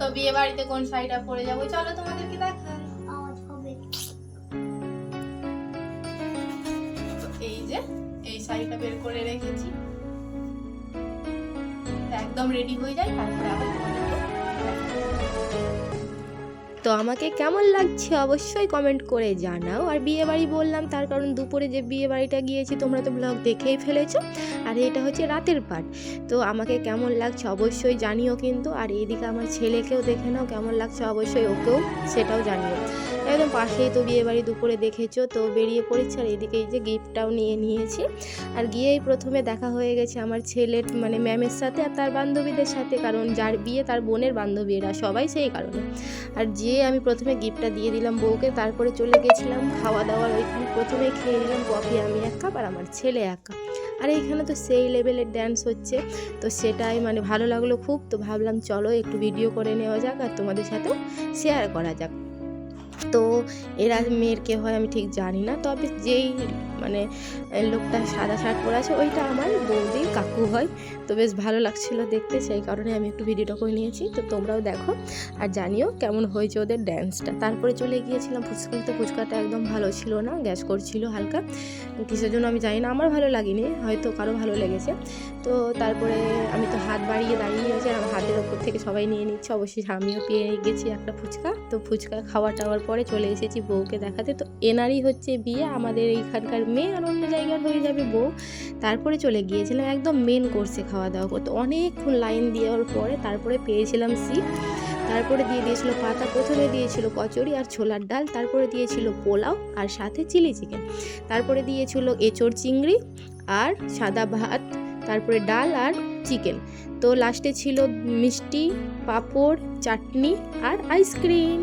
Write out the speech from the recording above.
তো বিয়ে বাড়িতে কোন শাড়িটা পরে যাব? চলো তোমাদেরকে আওয়াজ এই যে এই শাড়িটা বের করে রেখেছি। একদম রেডি হয়ে যায় তারপরে আবার তো আমাকে কেমন লাগছে অবশ্যই কমেন্ট করে জানাও। আর বিয়ে বাড়ি বললাম, তার কারণ দুপুরে যে বিয়ে বাড়িটা গিয়েছি, তোমরা তো ব্লগ দেখেই ফেলেছো। আর এটা হচ্ছে রাতের পার্ট তো আমাকে কেমন লাগছে অবশ্যই জানিও কিন্তু। আর এদিকে আমার ছেলেকেও দেখে নাও কেমন লাগছে অবশ্যই ওকেও, সেটাও জানিও। একদম পাশেই তো বিয়ে বাড়ি দুপুরে দেখেছ, তো বেরিয়ে পড়েছে আর এইদিকে এই যে গিফটটাও নিয়ে নিয়েছি। আর গিয়েই প্রথমে দেখা হয়ে গেছে আমার ছেলের মানে ম্যামের সাথে আর তার বান্ধবীদের সাথে, কারণ যার বিয়ে তার বোনের বান্ধবীরা, সবাই সেই কারণে। আর যে আমি প্রথমে গিফটটা দিয়ে দিলাম বউকে, তারপরে চলে গেছিলাম খাওয়া দাওয়ার ওইখানে। প্রথমে খেয়ে নিলাম কফি, আমি এক কাপ আর আমার ছেলে এক কাপ। আর এইখানে তো সেই লেভেলের ড্যান্স হচ্ছে, তো সেটাই মানে ভালো লাগল খুব, তো ভাবলাম চলো একটু ভিডিও করে নেওয়া যাক আর তোমাদের সাথেও শেয়ার করা যাক। তো এরা মেয়ের কে হয় আমি ঠিক জানি না। তবে যেই মানে লোকটা সাদা শার্ট পরে আছে, ওইটা আমার বৌদি কাকু হয়। তো বেশ ভালো লাগছিল দেখতে, সেই কারণে আমি একটু ভিডিওটা করে নিয়েছি। তো তোমরাও দেখো আর জানিও কেমন হয়েছে ওদের ড্যান্সটা তারপরে চলে গিয়েছিলাম ফুচকা তো ফুচকাটা একদম ভালো ছিল না, গ্যাস করছিল হালকা। কিসের জন্য আমি জানি না, আমার ভালো লাগেনি, হয়তো কারও ভালো লেগেছে। তো তারপরে আমি তো হাত বাড়িয়ে দাঁড়িয়ে আছি আমার হাতের ওপর থেকে সবাই নিয়ে নিচ্ছে। অবশ্যই আমিও পেয়ে গেছি একটা ফুচকা তো ফুচকা খাওয়া টাওয়ার পরে চলে এসেছি বউকে দেখাতে। তো এনারই হচ্ছে বিয়ে, আমাদের এইখানকার মেয়ে আর অন্য জায়গার হয়ে যাবে বউ। তারপরে চলে গিয়েছিলাম একদম মেন কোর্সে খাওয়া দাওয়া করতে। অনেকক্ষণ লাইন দেওয়ার পরে তারপরে পেয়েছিলাম সিট তারপরে দিয়ে দিয়েছিল পাতা, প্রথমে দিয়েছিল কচুরি আর ছোলার ডাল, তারপরে দিয়েছিল পোলাও আর সাথে চিলি চিকেন তারপরে দিয়েছিল এঁচড় চিংড়ি আর সাদা ভাত, তারপরে ডাল আর চিকেন তো লাস্টে ছিল মিষ্টি, পাঁপড়, চাটনি আর আইসক্রিম